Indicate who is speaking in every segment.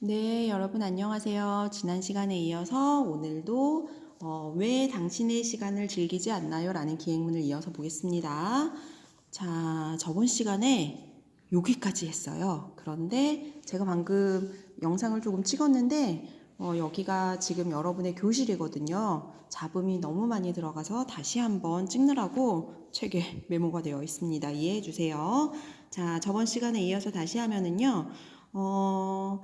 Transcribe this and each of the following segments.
Speaker 1: 네, 여러분 안녕하세요. 지난 시간에 이어서 오늘도 어, 왜 당신의 시간을 즐기지 않나요? 라는 기행문을 이어서 보겠습니다. 자, 저번 시간에 여기까지 했어요. 그런데 제가 방금 영상을 조금 찍었는데 어, 여기가 지금 여러분의 교실이거든요. 잡음이 너무 많이 들어가서 다시 한번 찍느라고 책에 메모가 되어 있습니다. 이해해 주세요. 자, 저번 시간에 이어서 다시 하면은요. 어,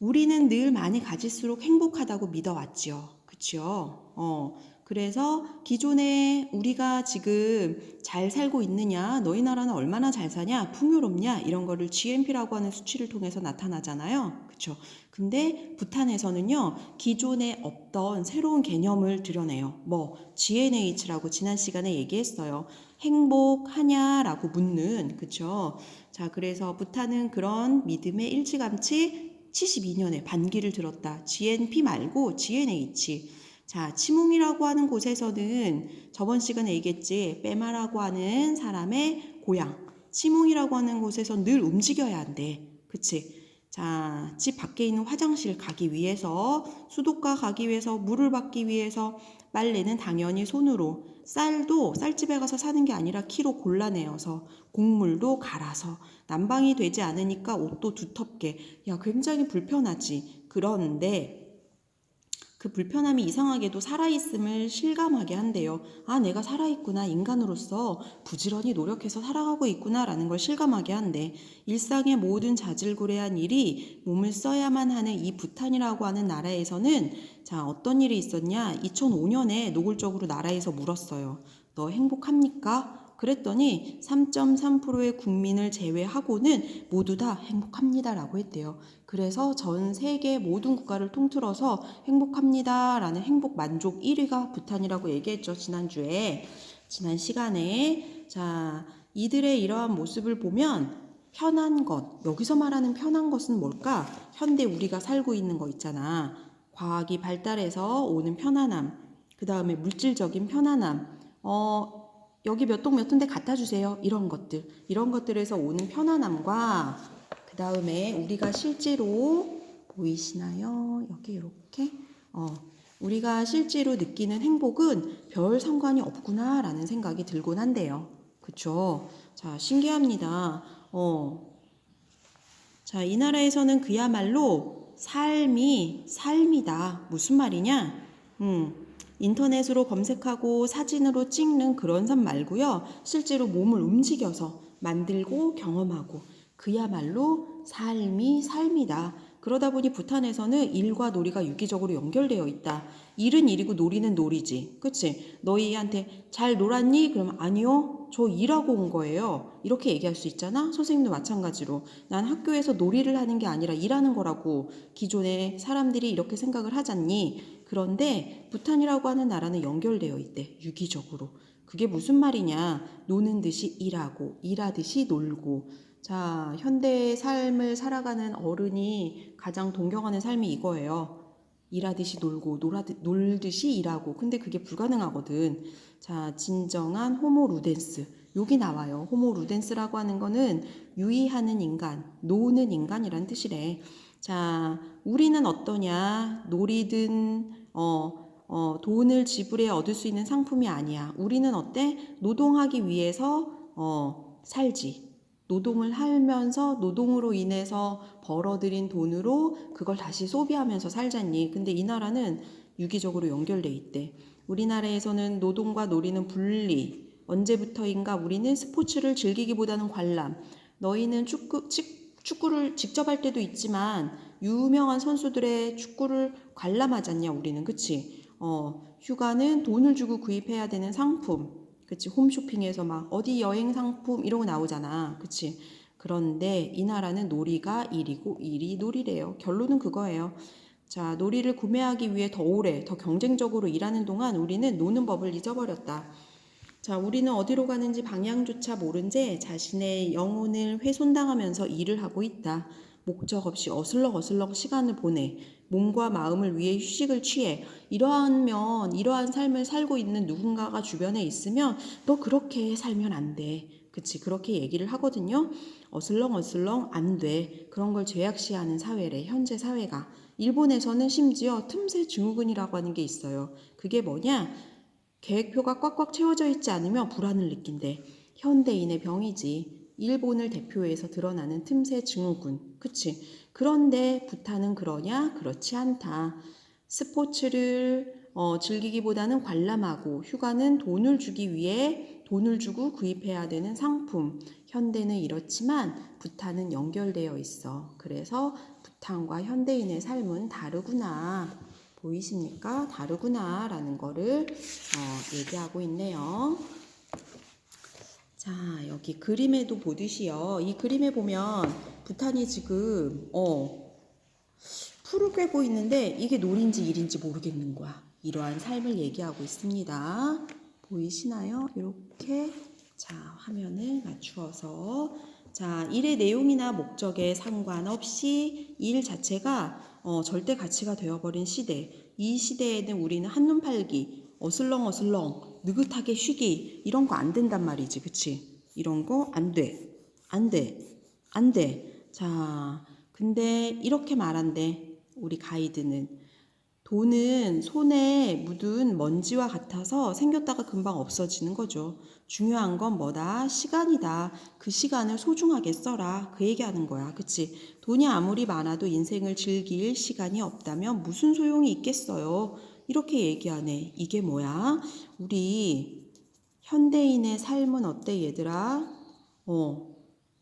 Speaker 1: 우리는 늘 많이 가질수록 행복하다고 믿어왔죠. 그쵸? 어, 그래서 기존에 우리가 지금 잘 살고 있느냐, 너희 나라는 얼마나 잘 사냐, 풍요롭냐, 이런 거를 GNP라고 하는 수치를 통해서 나타나잖아요. 그쵸? 근데 부탄에서는요, 기존에 없던 새로운 개념을 드러내요. 뭐, GNH라고 지난 시간에 얘기했어요. 행복하냐라고 묻는, 그쵸? 자, 그래서 부탄은 그런 믿음의 일찌감치 72년에 반기를 들었다. GNP 말고 GNH. 자, 치몽이라고 하는 곳에서는 저번 시간에 얘기했지. 빼마라고 하는 사람의 고향. 치몽이라고 하는 곳에서 늘 움직여야 한대. 그치? 자, 집 밖에 있는 화장실 가기 위해서, 수도가 가기 위해서, 물을 받기 위해서, 빨래는 당연히 손으로, 쌀도 쌀집에 가서 사는 게 아니라 키로 골라내어서, 곡물도 갈아서, 난방이 되지 않으니까 옷도 두텁게. 야, 굉장히 불편하지. 그런데 그 불편함이 이상하게도 살아있음을 실감하게 한대요. 아, 내가 살아있구나. 인간으로서 부지런히 노력해서 살아가고 있구나라는 걸 실감하게 한대. 일상의 모든 자질구레한 일이 몸을 써야만 하는 이 부탄이라고 하는 나라에서는 자, 어떤 일이 있었냐? 2005년에 노골적으로 나라에서 물었어요. 너 행복합니까? 그랬더니 3.3%의 국민을 제외하고는 모두 다 행복합니다라고 했대요. 그래서 전 세계 모든 국가를 통틀어서 행복합니다라는 행복 만족 1위가 부탄이라고 얘기했죠. 지난주에. 지난 시간에. 자, 이들의 이러한 모습을 보면 편한 것. 여기서 말하는 편한 것은 뭘까? 현대 우리가 살고 있는 거 있잖아. 과학이 발달해서 오는 편안함. 그 다음에 물질적인 편안함. 어, 여기 몇 동몇 호인데 갖다 주세요. 이런 것들. 이런 것들에서 오는 편안함과 그 다음에 우리가 실제로 보이시나요? 여기 이렇게. 어, 우리가 실제로 느끼는 행복은 별 상관이 없구나라는 생각이 들곤 한데요. 그쵸? 자, 신기합니다. 어. 자, 이 나라에서는 그야말로 삶이 삶이다. 무슨 말이냐? 음. 인터넷으로 검색하고 사진으로 찍는 그런 삶 말고요. 실제로 몸을 움직여서 만들고 경험하고 그야말로 삶이 삶이다. 그러다 보니 부탄에서는 일과 놀이가 유기적으로 연결되어 있다. 일은 일이고 놀이는 놀이지. 그치? 너희한테 잘 놀았니? 그러면 아니요. 저 일하고 온 거예요. 이렇게 얘기할 수 있잖아? 선생님도 마찬가지로. 난 학교에서 놀이를 하는 게 아니라 일하는 거라고 기존에 사람들이 이렇게 생각을 하잖니? 그런데 부탄이라고 하는 나라는 연결되어 있대. 유기적으로. 그게 무슨 말이냐? 노는 듯이 일하고, 일하듯이 놀고. 자, 현대의 삶을 살아가는 어른이 가장 동경하는 삶이 이거예요. 일하듯이 놀고, 놀아듯, 놀듯이 일하고. 근데 그게 불가능하거든. 자, 진정한 호모 루덴스. 여기 나와요. 호모 루덴스라고 하는 거는 유의하는 인간, 노는 인간이란 뜻이래. 자, 우리는 어떠냐? 놀이든, 어, 어, 돈을 지불해 얻을 수 있는 상품이 아니야. 우리는 어때? 노동하기 위해서, 어, 살지. 노동을 하면서 노동으로 인해서 벌어들인 돈으로 그걸 다시 소비하면서 살잖니. 근데 이 나라는 유기적으로 연결돼 있대. 우리나라에서는 노동과 놀이는 분리. 언제부터인가 우리는 스포츠를 즐기기보다는 관람. 너희는 축구, 축구를 직접 할 때도 있지만 유명한 선수들의 축구를 관람하잖냐 우리는 그치? 어, 휴가는 돈을 주고 구입해야 되는 상품. 그치? 홈쇼핑에서 막 어디 여행 상품 이러고 나오잖아. 그치? 그런데 이 나라는 놀이가 일이고 일이 놀이래요. 결론은 그거예요. 자, 놀이를 구매하기 위해 더 오래, 더 경쟁적으로 일하는 동안 우리는 노는 법을 잊어버렸다. 자, 우리는 어디로 가는지 방향조차 모른 채 자신의 영혼을 훼손당하면서 일을 하고 있다. 목적 없이 어슬렁어슬렁 시간을 보내. 몸과 마음을 위해 휴식을 취해. 이러하면, 이러한 삶을 살고 있는 누군가가 주변에 있으면 너 그렇게 살면 안 돼. 그치 그렇게 얘기를 하거든요. 어슬렁어슬렁 안 돼. 그런 걸 죄악시하는 사회래. 현재 사회가. 일본에서는 심지어 틈새 증후군이라고 하는 게 있어요. 그게 뭐냐? 계획표가 꽉꽉 채워져 있지 않으면 불안을 느낀대. 현대인의 병이지. 일본을 대표해서 드러나는 틈새 증후군. 그치? 그런데 부탄은 그러냐? 그렇지 않다. 스포츠를 어, 즐기기보다는 관람하고 휴가는 돈을 주기 위해 돈을 주고 구입해야 되는 상품. 현대는 이렇지만 부탄은 연결되어 있어. 그래서 부탄과 현대인의 삶은 다르구나. 보이십니까? 다르구나. 라는 거를 어, 얘기하고 있네요. 자, 여기 그림에도 보듯이요. 이 그림에 보면 부탄이 지금, 어, 풀을 꿰고 있는데 이게 놀인지 일인지 모르겠는 거야. 이러한 삶을 얘기하고 있습니다. 보이시나요? 이렇게 자 화면을 맞추어서 자 일의 내용이나 목적에 상관없이 일 자체가 어, 절대 가치가 되어버린 시대. 이 시대에는 우리는 한눈 팔기, 어슬렁어슬렁, 느긋하게 쉬기 이런 거 안 된단 말이지, 그치? 이런 거 안 돼, 안 돼, 안 돼. 자, 근데 이렇게 말한대. 우리 가이드는 돈은 손에 묻은 먼지와 같아서 생겼다가 금방 없어지는 거죠. 중요한 건 뭐다? 시간이다. 그 시간을 소중하게 써라. 그 얘기하는 거야. 그치? 돈이 아무리 많아도 인생을 즐길 시간이 없다면 무슨 소용이 있겠어요? 이렇게 얘기하네. 이게 뭐야? 우리 현대인의 삶은 어때, 얘들아? 어,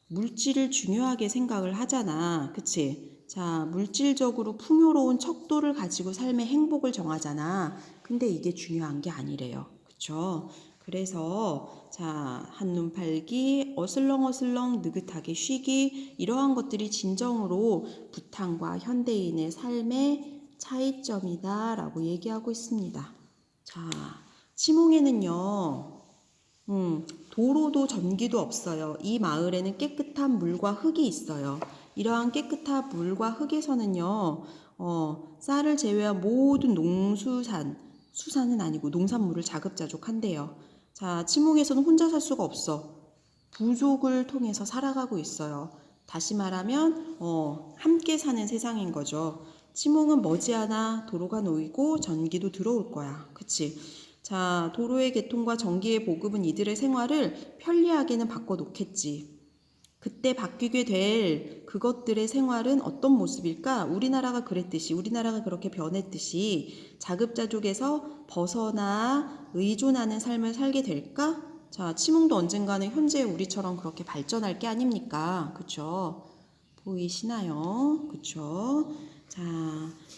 Speaker 1: 물질을 중요하게 생각을 하잖아. 그치? 자, 물질적으로 풍요로운 척도를 가지고 삶의 행복을 정하잖아. 근데 이게 중요한 게 아니래요. 그쵸? 그래서, 자, 한눈 팔기, 어슬렁어슬렁 느긋하게 쉬기, 이러한 것들이 진정으로 부탄과 현대인의 삶의 차이점이다. 라고 얘기하고 있습니다. 자, 치몽에는요, 음, 도로도 전기도 없어요. 이 마을에는 깨끗한 물과 흙이 있어요. 이러한 깨끗한 물과 흙에서는요, 어, 쌀을 제외한 모든 농수산, 수산은 아니고 농산물을 자급자족한대요. 자, 치몽에서는 혼자 살 수가 없어. 부족을 통해서 살아가고 있어요. 다시 말하면, 어, 함께 사는 세상인 거죠. 치몽은 머지않아 도로가 놓이고 전기도 들어올 거야. 그치? 자, 도로의 개통과 전기의 보급은 이들의 생활을 편리하게는 바꿔놓겠지. 그때 바뀌게 될 그것들의 생활은 어떤 모습일까? 우리나라가 그랬듯이, 우리나라가 그렇게 변했듯이 자급자족에서 벗어나 의존하는 삶을 살게 될까? 자, 치몽도 언젠가는 현재 우리처럼 그렇게 발전할 게 아닙니까? 그쵸? 보이시나요? 그쵸? 자,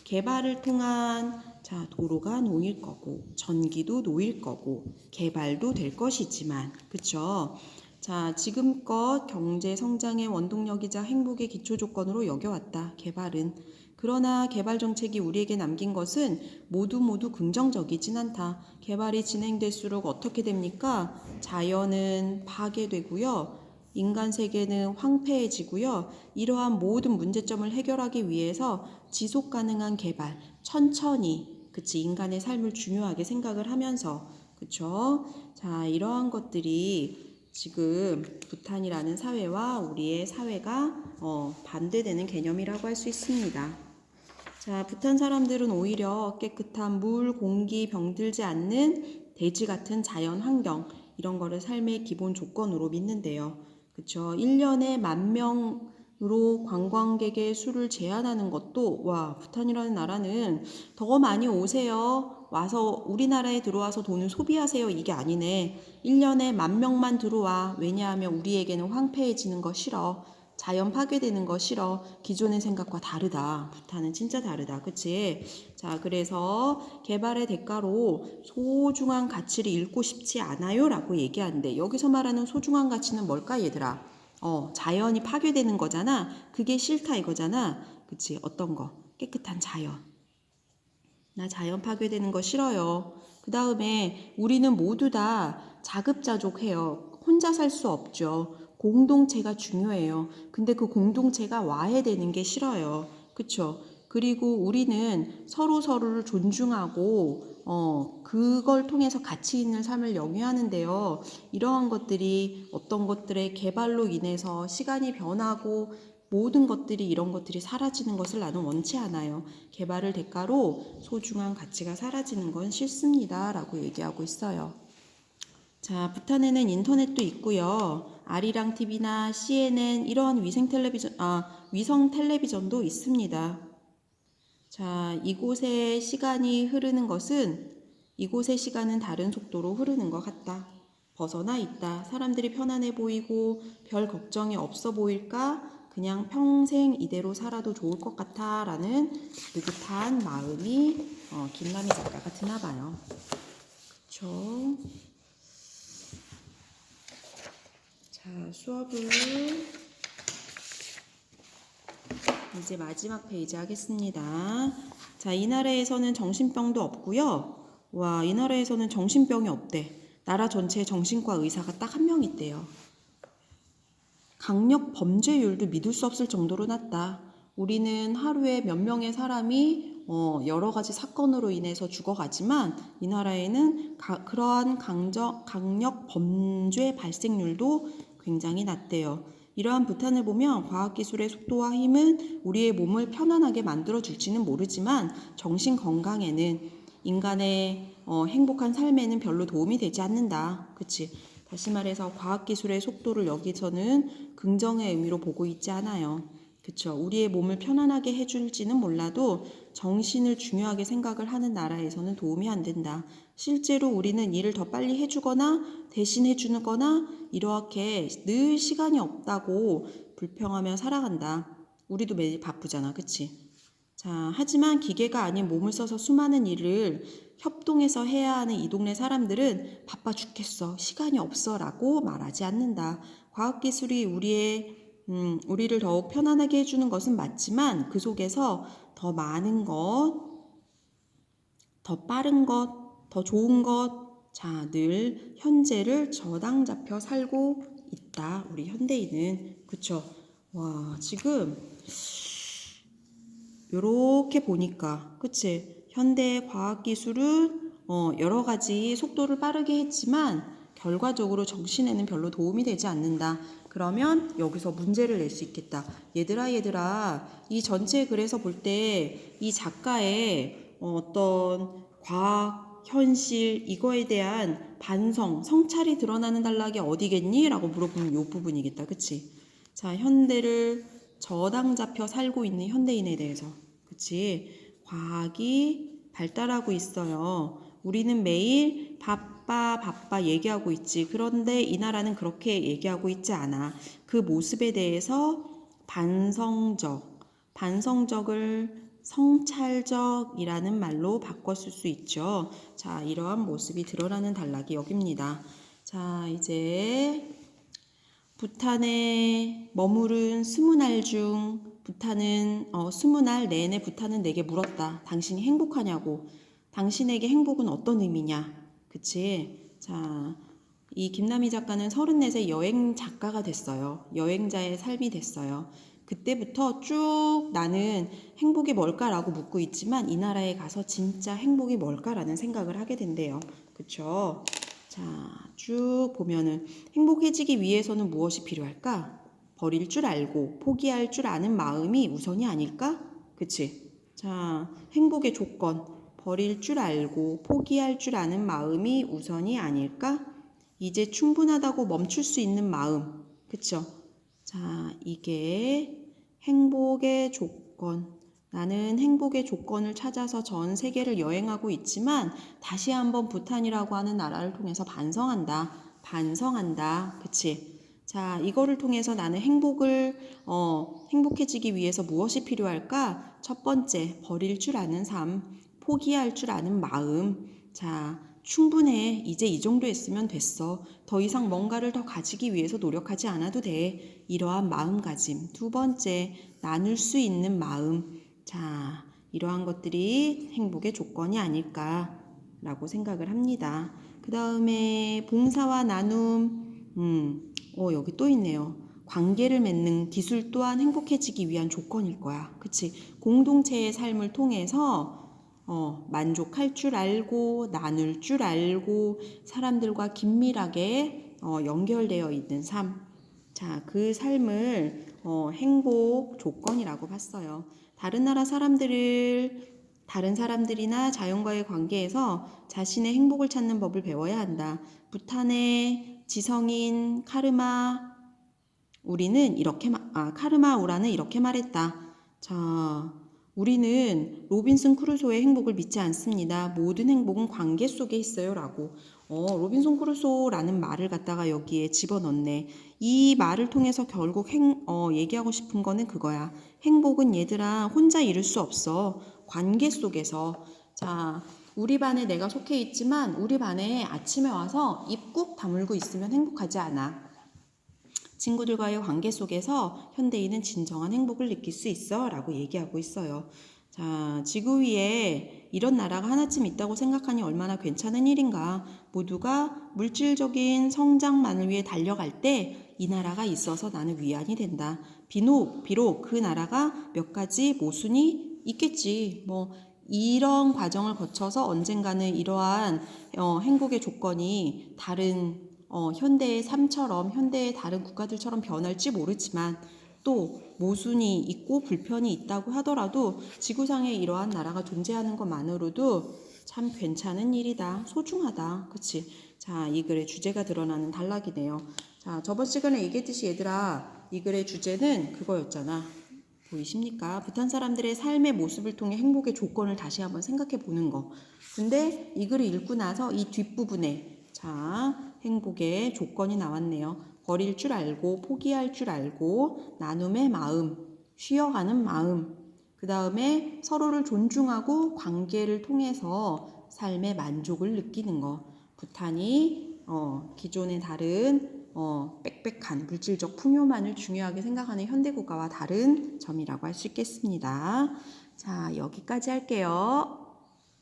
Speaker 1: 개발을 통한 자, 도로가 놓일 거고, 전기도 놓일 거고, 개발도 될 것이지만, 그쵸? 자, 지금껏 경제 성장의 원동력이자 행복의 기초 조건으로 여겨왔다. 개발은. 그러나 개발 정책이 우리에게 남긴 것은 모두 모두 긍정적이진 않다. 개발이 진행될수록 어떻게 됩니까? 자연은 파괴되고요. 인간 세계는 황폐해지고요. 이러한 모든 문제점을 해결하기 위해서 지속 가능한 개발, 천천히, 그치, 인간의 삶을 중요하게 생각을 하면서, 그쵸? 자, 이러한 것들이 지금 부탄이라는 사회와 우리의 사회가 어, 반대되는 개념이라고 할 수 있습니다. 자, 부탄 사람들은 오히려 깨끗한 물, 공기, 병들지 않는 대지 같은 자연 환경, 이런 거를 삶의 기본 조건으로 믿는데요. 그쵸. 1년에 만 명으로 관광객의 수를 제한하는 것도, 와, 부탄이라는 나라는 더 많이 오세요. 와서 우리나라에 들어와서 돈을 소비하세요. 이게 아니네. 1년에 만 명만 들어와. 왜냐하면 우리에게는 황폐해지는 거 싫어. 자연 파괴되는 거 싫어. 기존의 생각과 다르다. 부탄은 진짜 다르다. 그치? 자, 그래서 개발의 대가로 소중한 가치를 잃고 싶지 않아요. 라고 얘기하는데, 여기서 말하는 소중한 가치는 뭘까, 얘들아? 어, 자연이 파괴되는 거잖아. 그게 싫다 이거잖아. 그치? 어떤 거? 깨끗한 자연. 나 자연 파괴되는 거 싫어요. 그 다음에 우리는 모두 다 자급자족해요. 혼자 살 수 없죠. 공동체가 중요해요. 근데 그 공동체가 와해되는 게 싫어요. 그쵸? 그리고 우리는 서로 서로를 존중하고 어, 그걸 통해서 가치 있는 삶을 영위하는데요. 이러한 것들이 어떤 것들의 개발로 인해서 시간이 변하고 모든 것들이 이런 것들이 사라지는 것을 나는 원치 않아요. 개발을 대가로 소중한 가치가 사라지는 건 싫습니다. 라고 얘기하고 있어요. 자, 부탄에는 인터넷도 있고요. 아리랑 TV나 CNN 이런 위생 텔레비전, 아, 위성 텔레비전도 있습니다. 자, 이곳의 시간이 흐르는 것은 이곳의 시간은 다른 속도로 흐르는 것 같다. 벗어나 있다. 사람들이 편안해 보이고 별 걱정이 없어 보일까? 그냥 평생 이대로 살아도 좋을 것 같아. 라는 느긋한 마음이 어, 김남희 작가가 드나 봐요. 그쵸? 자, 수업을 이제 마지막 페이지 하겠습니다. 자, 이 나라에서는 정신병도 없고요. 와, 이 나라에서는 정신병이 없대. 나라 전체에 정신과 의사가 딱 한 명 있대요. 강력 범죄율도 믿을 수 없을 정도로 낮다. 우리는 하루에 몇 명의 사람이 어, 여러 가지 사건으로 인해서 죽어가지만 이 나라에는 가- 그러한 강적, 강력 범죄 발생률도 굉장히 낮대요. 이러한 부탄을 보면 과학기술의 속도와 힘은 우리의 몸을 편안하게 만들어 줄지는 모르지만 정신 건강에는 인간의 어, 행복한 삶에는 별로 도움이 되지 않는다. 그치? 다시 말해서 과학기술의 속도를 여기서는 긍정의 의미로 보고 있지 않아요. 그쵸? 우리의 몸을 편안하게 해줄지는 몰라도 정신을 중요하게 생각을 하는 나라에서는 도움이 안 된다. 실제로 우리는 일을 더 빨리 해주거나 대신 해주거나 이렇게 늘 시간이 없다고 불평하며 살아간다. 우리도 매일 바쁘잖아. 그치? 자, 하지만 기계가 아닌 몸을 써서 수많은 일을 협동해서 해야 하는 이 동네 사람들은 바빠 죽겠어. 시간이 없어. 라고 말하지 않는다. 과학기술이 우리의, 음, 우리를 더욱 편안하게 해주는 것은 맞지만 그 속에서 더 많은 것, 더 빠른 것, 더 좋은 것, 자, 늘 현재를 저당 잡혀 살고 있다. 우리 현대인은. 그쵸? 와, 지금 요렇게 보니까 그치 현대 과학 기술은 어, 여러 가지 속도를 빠르게 했지만 결과적으로 정신에는 별로 도움이 되지 않는다. 그러면 여기서 문제를 낼 수 있겠다. 얘들아 얘들아 이 전체 글에서 볼 때 이 작가의 어, 어떤 과학 현실 이거에 대한 반성 성찰이 드러나는 단락이 어디겠니? 라고 물어보면 요 부분이겠다. 그치? 자 현대를 저당 잡혀 살고 있는 현대인에 대해서 그치 과학이 발달하고 있어요 우리는 매일 바빠 바빠 얘기하고 있지 그런데 이 나라는 그렇게 얘기하고 있지 않아 그 모습에 대해서 반성적 반성적을 성찰적이라는 말로 바꿨을 수 있죠 자 이러한 모습이 드러나는 단락이 여기입니다 자 이제 부탄에 머무른 스무 날 중 부탄은 어, 스무 날 내내 부탄은 내게 물었다. 당신이 행복하냐고. 당신에게 행복은 어떤 의미냐? 그치? 자, 이 김남희 작가는 34세 여행 작가가 됐어요. 여행자의 삶이 됐어요. 그때부터 쭉 나는 행복이 뭘까라고 묻고 있지만 이 나라에 가서 진짜 행복이 뭘까라는 생각을 하게 된대요. 그쵸? 자, 쭉 보면은 행복해지기 위해서는 무엇이 필요할까? 버릴 줄 알고 포기할 줄 아는 마음이 우선이 아닐까? 그치? 자, 행복의 조건. 버릴 줄 알고 포기할 줄 아는 마음이 우선이 아닐까? 이제 충분하다고 멈출 수 있는 마음. 그쵸? 자, 이게 행복의 조건. 나는 행복의 조건을 찾아서 전 세계를 여행하고 있지만 다시 한번 부탄이라고 하는 나라를 통해서 반성한다. 반성한다. 그치? 자, 이거를 통해서 나는 행복을, 어, 행복해지기 위해서 무엇이 필요할까? 첫 번째, 버릴 줄 아는 삶, 포기할 줄 아는 마음. 자, 충분해. 이제 이 정도 했으면 됐어. 더 이상 뭔가를 더 가지기 위해서 노력하지 않아도 돼. 이러한 마음가짐. 두 번째, 나눌 수 있는 마음. 자, 이러한 것들이 행복의 조건이 아닐까라고 생각을 합니다. 그 다음에 봉사와 나눔, 음, 어, 여기 또 있네요. 관계를 맺는 기술 또한 행복해지기 위한 조건일 거야. 그치? 공동체의 삶을 통해서, 어, 만족할 줄 알고 나눌 줄 알고 사람들과 긴밀하게 어, 연결되어 있는 삶. 자, 그 삶을 어, 행복 조건이라고 봤어요. 다른 나라 사람들을 다른 사람들이나 자연과의 관계에서 자신의 행복을 찾는 법을 배워야 한다. 부탄의 지성인 카르마 우리는 이렇게 마- 아 카르마 우라는 이렇게 말했다. 자, 우리는 로빈슨 크루소의 행복을 믿지 않습니다. 모든 행복은 관계 속에 있어요 라고. 어, 로빈슨 크루소라는 말을 갖다가 여기에 집어넣네. 이 말을 통해서 결국 행, 어, 얘기하고 싶은 거는 그거야. 행복은 얘들아 혼자 이룰 수 없어. 관계 속에서. 자, 우리 반에 내가 속해 있지만 우리 반에 아침에 와서 입 꾹 다물고 있으면 행복하지 않아. 친구들과의 관계 속에서 현대인은 진정한 행복을 느낄 수 있어 라고 얘기하고 있어요. 자, 지구 위에 이런 나라가 하나쯤 있다고 생각하니 얼마나 괜찮은 일인가. 모두가 물질적인 성장만을 위해 달려갈 때 이 나라가 있어서 나는 위안이 된다. 비록, 비록 그 나라가 몇 가지 모순이 있겠지. 뭐, 이런 과정을 거쳐서 언젠가는 이러한 어, 행복의 조건이 다른 어, 현대의 삶처럼 현대의 다른 국가들처럼 변할지 모르지만 또 모순이 있고 불편이 있다고 하더라도 지구상에 이러한 나라가 존재하는 것만으로도 참 괜찮은 일이다. 소중하다. 그치? 자, 이 글의 주제가 드러나는 단락이네요. 자, 저번 시간에 얘기했듯이 얘들아, 이 글의 주제는 그거였잖아. 보이십니까? 부탄 사람들의 삶의 모습을 통해 행복의 조건을 다시 한번 생각해 보는 거. 근데 이 글을 읽고 나서 이 뒷부분에 자, 행복의 조건이 나왔네요. 버릴 줄 알고, 포기할 줄 알고, 나눔의 마음, 쉬어가는 마음, 그 다음에 서로를 존중하고 관계를 통해서 삶의 만족을 느끼는 거. 부탄이 어, 기존의 다른 어, 빽빽한 물질적 풍요만을 중요하게 생각하는 현대 국가와 다른 점이라고 할 수 있겠습니다. 자, 여기까지 할게요.